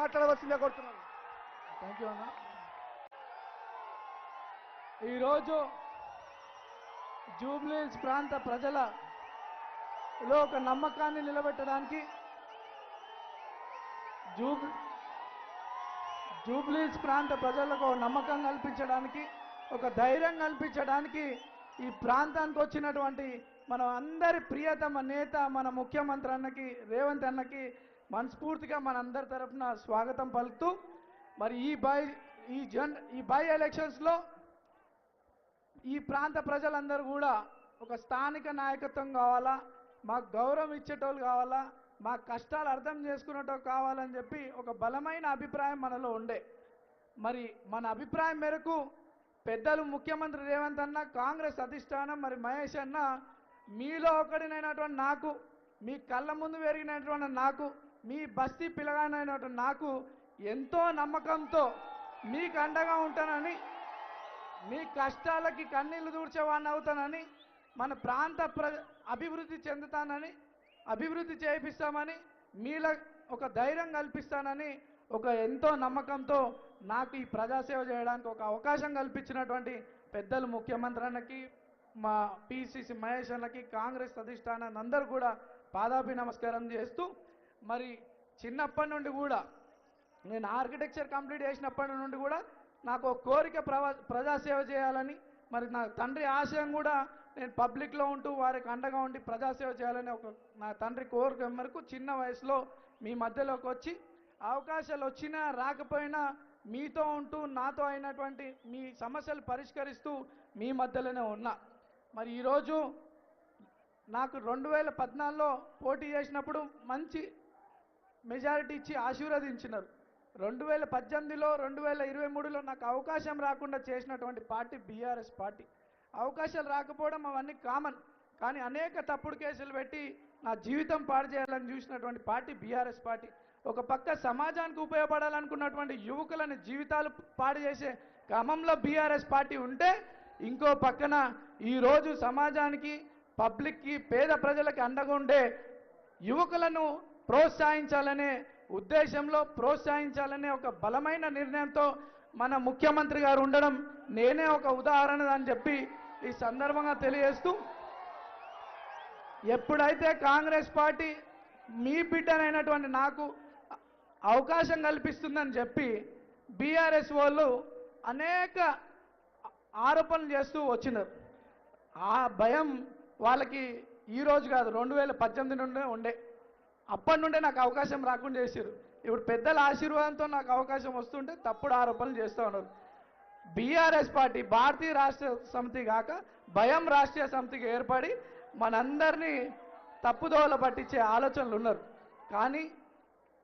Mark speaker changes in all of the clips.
Speaker 1: మాట్లాడవలసిందే కోరుతున్నాను.
Speaker 2: Thank you అన్న ఈరోజు జూబ్లీస్ ప్రాంత ప్రజలలో ఒక నమ్మకాన్ని నిలబెట్టడానికి జూబ్ జూబ్లీస్ ప్రాంత ప్రజలకు నమ్మకం కల్పించడానికి ఒక ధైర్యం కల్పించడానికి ఈ ప్రాంతానికి వచ్చినటువంటి మనం అందరి ప్రియతమ నేత మన ముఖ్యమంత్రి అన్నకి రేవంత్ అన్నకి మనస్ఫూర్తిగా మనందరి తరఫున స్వాగతం పలుకుతూ మరి ఈ బై ఈ జన్ ఈ బై ఎలక్షన్స్లో ఈ ప్రాంత ప్రజలందరూ కూడా ఒక స్థానిక నాయకత్వం కావాలా మాకు గౌరవం ఇచ్చేటోళ్ళు కావాలా మా కష్టాలు అర్థం చేసుకునేటోళ్ళు కావాలని చెప్పి ఒక బలమైన అభిప్రాయం మనలో ఉండే. మరి మన అభిప్రాయం మేరకు పెద్దలు ముఖ్యమంత్రి రేవంత్ అన్న కాంగ్రెస్ అధిష్టానం మరి మహేష్ అన్న మీలో ఒకడినైనటువంటి నాకు మీ కళ్ళ ముందు పెరిగినటువంటి నాకు మీ బస్తీ పిల్లగానైన నాకు ఎంతో నమ్మకంతో మీకు అండగా ఉంటానని మీ కష్టాలకి కన్నీళ్ళు దూర్చేవాడిని అవుతానని మన ప్రాంత ప్ర అభివృద్ధి చెందుతానని అభివృద్ధి చేయిస్తామని మీలో ఒక ధైర్యం కల్పిస్తానని ఒక ఎంతో నమ్మకంతో నాకు ఈ ప్రజాసేవ చేయడానికి ఒక అవకాశం కల్పించినటువంటి పెద్దలు ముఖ్యమంత్రులకి మా పిసిసి మహేష్ అన్నకి కాంగ్రెస్ అధిష్టానాన్ని అందరూ కూడా పాదాభి నమస్కారం చేస్తూ మరి చిన్నప్పటి నుండి కూడా నేను ఆర్కిటెక్చర్ కంప్లీట్ చేసినప్పటి నుండి కూడా నాకు ఒక కోరిక ప్రవా ప్రజాసేవ చేయాలని మరి నా తండ్రి ఆశయం కూడా నేను పబ్లిక్లో ఉంటూ వారికి అండగా ఉండి ప్రజాసేవ చేయాలని ఒక నా తండ్రి కోరిక మేరకు చిన్న వయసులో మీ మధ్యలోకి వచ్చి అవకాశాలు వచ్చినా రాకపోయినా మీతో ఉంటూ నాతో అయినటువంటి మీ సమస్యలు పరిష్కరిస్తూ మీ మధ్యలోనే ఉన్నా. మరి ఈరోజు నాకు రెండు వేల పద్నాలుగులో పోటీ చేసినప్పుడు మంచి మెజారిటీ ఇచ్చి ఆశీర్వదించినారు. రెండు వేల పద్దెనిమిదిలో రెండు వేల ఇరవై మూడులో నాకు అవకాశం రాకుండా చేసినటువంటి పార్టీ బీఆర్ఎస్ పార్టీ. అవకాశాలు రాకపోవడం అవన్నీ కామన్. కానీ అనేక తప్పుడు కేసులు పెట్టి నా జీవితం పాడు చేయాలని చూసినటువంటి పార్టీ బీఆర్ఎస్ పార్టీ. ఒక పక్క సమాజానికి ఉపయోగపడాలనుకున్నటువంటి యువకులని జీవితాలు పాడు చేసే క్రమంలో బీఆర్ఎస్ పార్టీ ఉంటే ఇంకో పక్కన ఈరోజు సమాజానికి పబ్లిక్కి పేద ప్రజలకి అండగా ఉండే యువకులను ప్రోత్సహించాలనే ఉద్దేశంలో ప్రోత్సహించాలనే ఒక బలమైన నిర్ణయంతో మన ముఖ్యమంత్రి గారు ఉండడం నేనే ఒక ఉదాహరణ అని చెప్పి ఈ సందర్భంగా తెలియజేస్తూ ఎప్పుడైతే కాంగ్రెస్ పార్టీ మీ బిడ్డనైనటువంటి నాకు అవకాశం కల్పిస్తుందని చెప్పి బీఆర్ఎస్ వాళ్ళు అనేక ఆరోపణలు చేస్తూ వచ్చినారు. ఆ భయం వాళ్ళకి ఈరోజు కాదు రెండు వేల పద్దెనిమిది నుండే ఉండే. అప్పటి నుండే నాకు అవకాశం రాకుండా చేశారు. ఇప్పుడు పెద్దల ఆశీర్వాదంతో నాకు అవకాశం వస్తుంటే తప్పుడు ఆరోపణలు చేస్తూ ఉన్నారు. బీఆర్ఎస్ పార్టీ భారతీయ రాష్ట్ర సమితి కాక భయం రాష్ట్రీయ సమితికి ఏర్పడి మనందరినీ తప్పుదోవల పట్టించే ఆలోచనలు ఉన్నారు. కానీ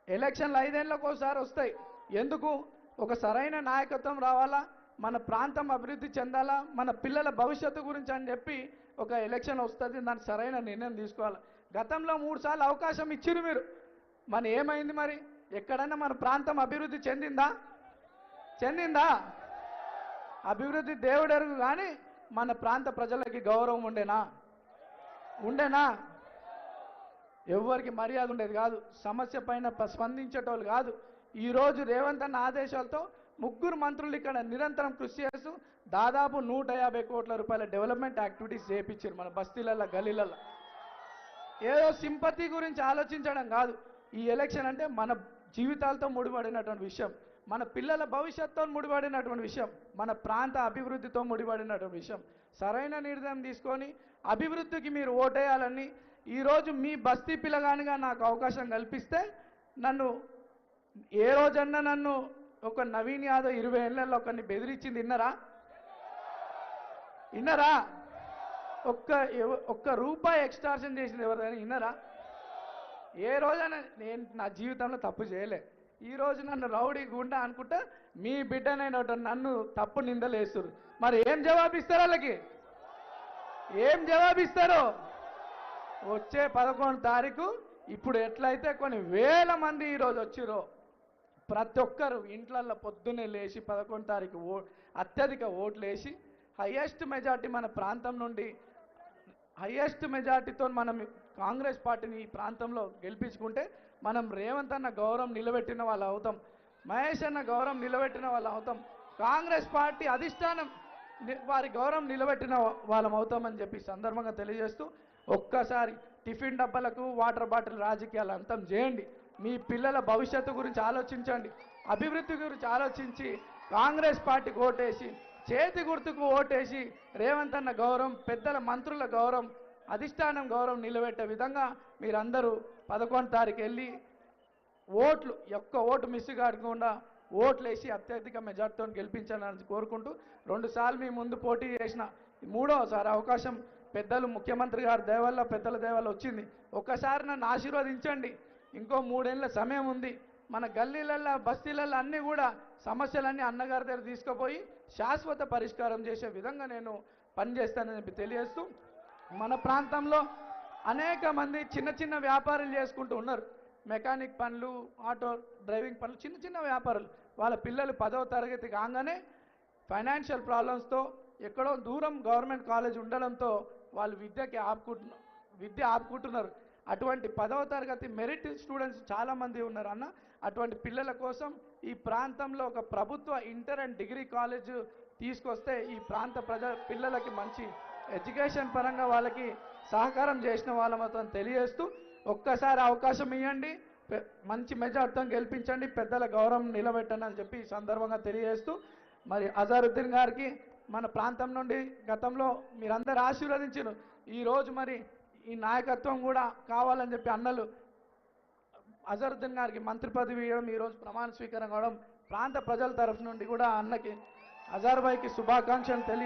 Speaker 2: ఎలక్షన్లు ఐదేళ్ళకు ఒకసారి వస్తాయి. ఎందుకు? ఒక సరైన నాయకత్వం రావాలా? మన ప్రాంతం అభివృద్ధి చెందాలా? మన పిల్లల భవిష్యత్తు గురించి అని చెప్పి ఒక ఎలక్షన్ వస్తుంది. దానికి సరైన నిర్ణయం తీసుకోవాలి? గతంలో మూడు సార్లు అవకాశం ఇచ్చిరు మీరు. మన ఏమైంది మరి? ఎక్కడైనా మన ప్రాంతం అభివృద్ధి చెందిందా? చెందిందా? అభివృద్ధి దేవుడెరుగు కానీ మన ప్రాంత ప్రజలకి గౌరవం ఉండేనా? ఉండేనా? ఎవరికి మర్యాద ఉండేది కాదు. సమస్య పైన స్పందించేటోళ్ళు కాదు. ఈరోజు రేవంత్ అన్న ఆదేశాలతో ముగ్గురు మంత్రులు ఇక్కడ నిరంతరం కృషి చేస్తూ దాదాపు నూట యాభై కోట్ల రూపాయల డెవలప్మెంట్ యాక్టివిటీస్ చేయించారు మన బస్తీలలో గలీలలో ఏదో సింపతి గురించి ఆలోచించడం కాదు. ఈ ఎలక్షన్ అంటే మన జీవితాలతో ముడిపడినటువంటి విషయం. మన పిల్లల భవిష్యత్తుతో ముడిపడినటువంటి విషయం. మన ప్రాంత అభివృద్ధితో ముడిపడినటువంటి విషయం. సరైన నిర్ణయం తీసుకొని అభివృద్ధికి మీరు ఓటేయాలని ఈరోజు మీ బస్తీ పిల్లగానిగా నాకు అవకాశం కల్పిస్తే నన్ను ఏ రోజన్నా నన్ను ఒక నవీన్ యాదవ్ ఇరవై ఏళ్ళల్లో ఒకరిని బెదిరించింది విన్నరా విన్నరా ఒక్క ఒక్క రూపాయి ఎక్స్ట్రాషన్ చేసింది ఎవరైనా విన్నరా? ఏ రోజైనా నేను నా జీవితంలో తప్పు చేయలే. ఈ రోజు నన్ను రౌడీ గుండా అనుకుంటా మీ బిడ్డనైన నన్ను తప్పు నిందలేస్తారు మరి ఏం జవాబిస్తారు వాళ్ళకి? ఏం జవాబిస్తారు? వచ్చే పదకొండు తారీఖు ఇప్పుడు ఎట్లయితే కొన్ని వేల మంది ఈరోజు వచ్చిరో ప్రతి ఒక్కరు ఇంట్లల్లో పొద్దున్నే లేచి పదకొండు తారీఖు ఓ అత్యధిక ఓట్లు వేసి హయ్యెస్ట్ మెజార్టీ మన ప్రాంతం నుండి హయ్యెస్ట్ మెజార్టీతో మనం కాంగ్రెస్ పార్టీని ఈ ప్రాంతంలో గెలిపించుకుంటే మనం రేవంత్ అన్న గౌరవం నిలబెట్టిన వాళ్ళు అవుతాం మహేష్ అన్న గౌరవం నిలబెట్టిన వాళ్ళు అవుతాం కాంగ్రెస్ పార్టీ అధిష్టానం వారి గౌరవం నిలబెట్టిన వాళ్ళం అవుతామని చెప్పి సందర్భంగా తెలియజేస్తూ ఒక్కసారి టిఫిన్ డబ్బాలకు వాటర్ బాటిల్ రాజకీయాలు అంతం చేయండి. మీ పిల్లల భవిష్యత్తు గురించి ఆలోచించండి. అభివృద్ధి గురించి ఆలోచించి కాంగ్రెస్ పార్టీకి ఓటేసి చేతి గుర్తుకు ఓటేసి రేవంత్ అన్న గౌరవం పెద్దల మంత్రుల గౌరవం అధిష్టానం గౌరవం నిలబెట్టే విధంగా మీరందరూ పదకొండు తారీఖు వెళ్ళి ఓట్లు ఒక్క ఓటు మిస్ కాకుండా ఓట్లు వేసి అత్యధిక మెజార్టీతో గెలిపించాలని కోరుకుంటూ రెండుసార్లు మీ ముందు పోటీ చేసిన మూడవసారి అవకాశం పెద్దలు ముఖ్యమంత్రి గారి దేవల్ల పెద్దల దేవల్ల వచ్చింది. ఒక్కసారి నన్ను ఆశీర్వదించండి. ఇంకో మూడేళ్ళ సమయం ఉంది. మన గల్లీలల్లో బస్తీలల్లో అన్నీ కూడా సమస్యలన్నీ అన్నగారి దగ్గర తీసుకుపోయి శాశ్వత పరిష్కారం చేసే విధంగా నేను పనిచేస్తానని చెప్పి తెలియజేస్తూ మన ప్రాంతంలో అనేక మంది చిన్న చిన్న వ్యాపారాలు చేసుకుంటూ ఉన్నారు. మెకానిక్ పనులు ఆటో డ్రైవింగ్ పనులు చిన్న చిన్న వ్యాపారాలు. వాళ్ళ పిల్లలు పదవ తరగతి కాగానే ఫైనాన్షియల్ ప్రాబ్లమ్స్తో ఎక్కడో దూరం గవర్నమెంట్ కాలేజ్ ఉండడంతో వాళ్ళు విద్యకి ఆపుకుంటున్నారు విద్య ఆపుకుంటున్నారు. అటువంటి పదవ తరగతి మెరిట్ స్టూడెంట్స్ చాలామంది ఉన్నారు అన్న. అటువంటి పిల్లల కోసం ఈ ప్రాంతంలో ఒక ప్రభుత్వ ఇంటర్ అండ్ డిగ్రీ కాలేజ్ తీసుకొస్తే ఈ ప్రాంత ప్రజ పిల్లలకి మంచి ఎడ్యుకేషన్ పరంగా వాళ్ళకి సహకారం చేసిన వాళ్ళమతం తెలియజేస్తూ ఒక్కసారి అవకాశం ఇవ్వండి మంచి మెజార్టీతో గెలిపించండి. పెద్దల గౌరవం నిలబెట్టండి అని చెప్పి ఈ సందర్భంగా తెలియజేస్తూ మరి అజారుద్దీన్ గారికి మన ప్రాంతం నుండి గతంలో మీరందరూ ఆశీర్వదించారు. ఈరోజు మరి ఈ నాయకత్వం కూడా కావాలని చెప్పి అన్నలు అజరుద్దీన్ గారికి మంత్రి పదవి ఇవ్వడం ఈరోజు ప్రమాణ స్వీకారం కావడం ప్రాంత ప్రజల తరఫు నుండి కూడా అన్నకి అజార్బాయ్కి శుభాకాంక్షలు తెలియ